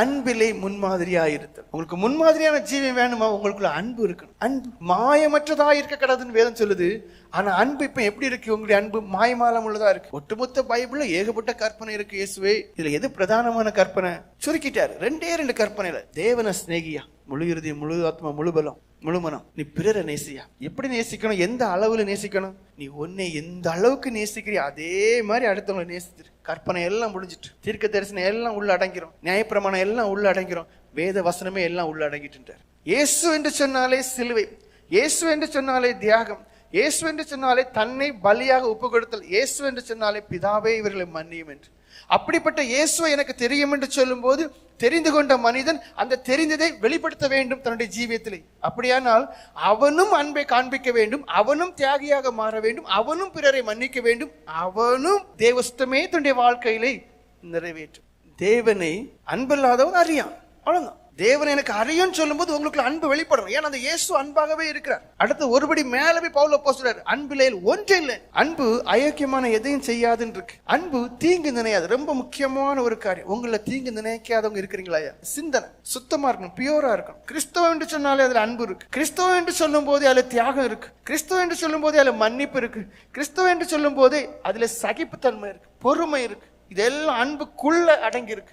அன்பிலே முன்மாதிரியா இருத்தல் உங்களுக்கு முன்மாதிரியான ஜீவன் வேணுமா? உங்களுக்குள்ள அன்பு இருக்கணும். அன்பு மாயமற்றதா இருக்க கடதுன்னு வேதம் சொல்லுது. ஆனா அன்பு இப்ப எப்படி இருக்கு? உங்களுடைய அன்பு மாயமாலம் உள்ளதா இருக்கு. ஒட்டுமொத்த பைபிள்ல ஏகப்பட்ட கற்பனை இருக்கு இயேசுவே. இதுல எது பிரதானமான கற்பனை? சுருக்கிட்டாரு. ரெண்டே ரெண்டு கற்பனையில. தேவன ஸ்நேகியா முழு இறுதி முழு ஆத்மா முழு பலம் முழு மனம். நீ பிறரை நேசியா? எப்படி நேசிக்கணும்? எந்த அளவுல நேசிக்கணும்? நீ உன்னை எந்த அளவுக்கு நேசிக்கிறிய அதே மாதிரி அடுத்தவங்களை நேசித்துரு. கற்பனை எல்லாம் முடிஞ்சிட்டு தீர்க்க தரிசனம் எல்லாம் உள்ள அடங்கிரும். நியாயப்பிரமாணம் எல்லாம் உள்ள அடங்கிரும். வேத வசனமே எல்லாம் உள்ள அடங்கிட்டு இயேசு என்று சொன்னாலே சிலுவை. இயேசு என்று சொன்னாலே தியாகம். இயேசு என்று சொன்னாலே தன்னை பலியாக ஒப்பு கொடுத்தல் இயேசு என்று சொன்னாலே பிதாவே இவர்களை மன்னியும் என்று. அப்படிப்பட்ட இயேசுவை எனக்கு தெரியும் என்று சொல்லும்போது தெரிந்து கொண்ட மனிதன் அந்த தெரிந்ததை வெளிப்படுத்த வேண்டும் தன்னுடைய ஜீவியத்திலே. அப்படியானால் அவனும் அன்பை காண்பிக்க வேண்டும் அவனும் தியாகியாக மாற வேண்டும் அவனும் பிறரை மன்னிக்க வேண்டும் அவனும் தேவஸ்தமே தன்னுடைய வாழ்க்கையிலே நிறைவேற்றும். தேவனை அன்பில்லாதவன் அறியான். அவ்வளவுதான். தேவன் எனக்கு அறியும் சொல்லும்போது உங்களுக்கு அன்பு வெளிப்படும் ஏன்னா அந்த இயேசு அன்பாகவே இருக்கிறார். அடுத்து ஒருபடி மேல போய் பவுல போஸ்டர் அன்பிலே ஒன்றே இல்லை. அன்பு அயோக்கியமான எதையும் செய்யாதுன்னு இருக்கு. அன்பு தீங்கு நினையாது. ரொம்ப முக்கியமான ஒரு காரியம். உங்களை தீங்கு நினைக்காதவங்க இருக்கிறீங்களா ஐயா? சிந்தனை. சுத்தமா இருக்கணும். பியூரா இருக்கணும். கிறிஸ்தவம் என்று சொன்னாலே அதுல அன்பு இருக்கு. கிறிஸ்தவம் என்று சொல்லும் போதே அதுல தியாகம் இருக்கு. கிறிஸ்தவம் என்று சொல்லும் போதே அதுல மன்னிப்பு இருக்கு. கிறிஸ்தவம் என்று சொல்லும் போதே அதுல சகிப்புத்தன்மை இருக்கு. பொறுமை இருக்கு. இதெல்லாம் அன்புக்குள்ள அடங்கி இருக்கு.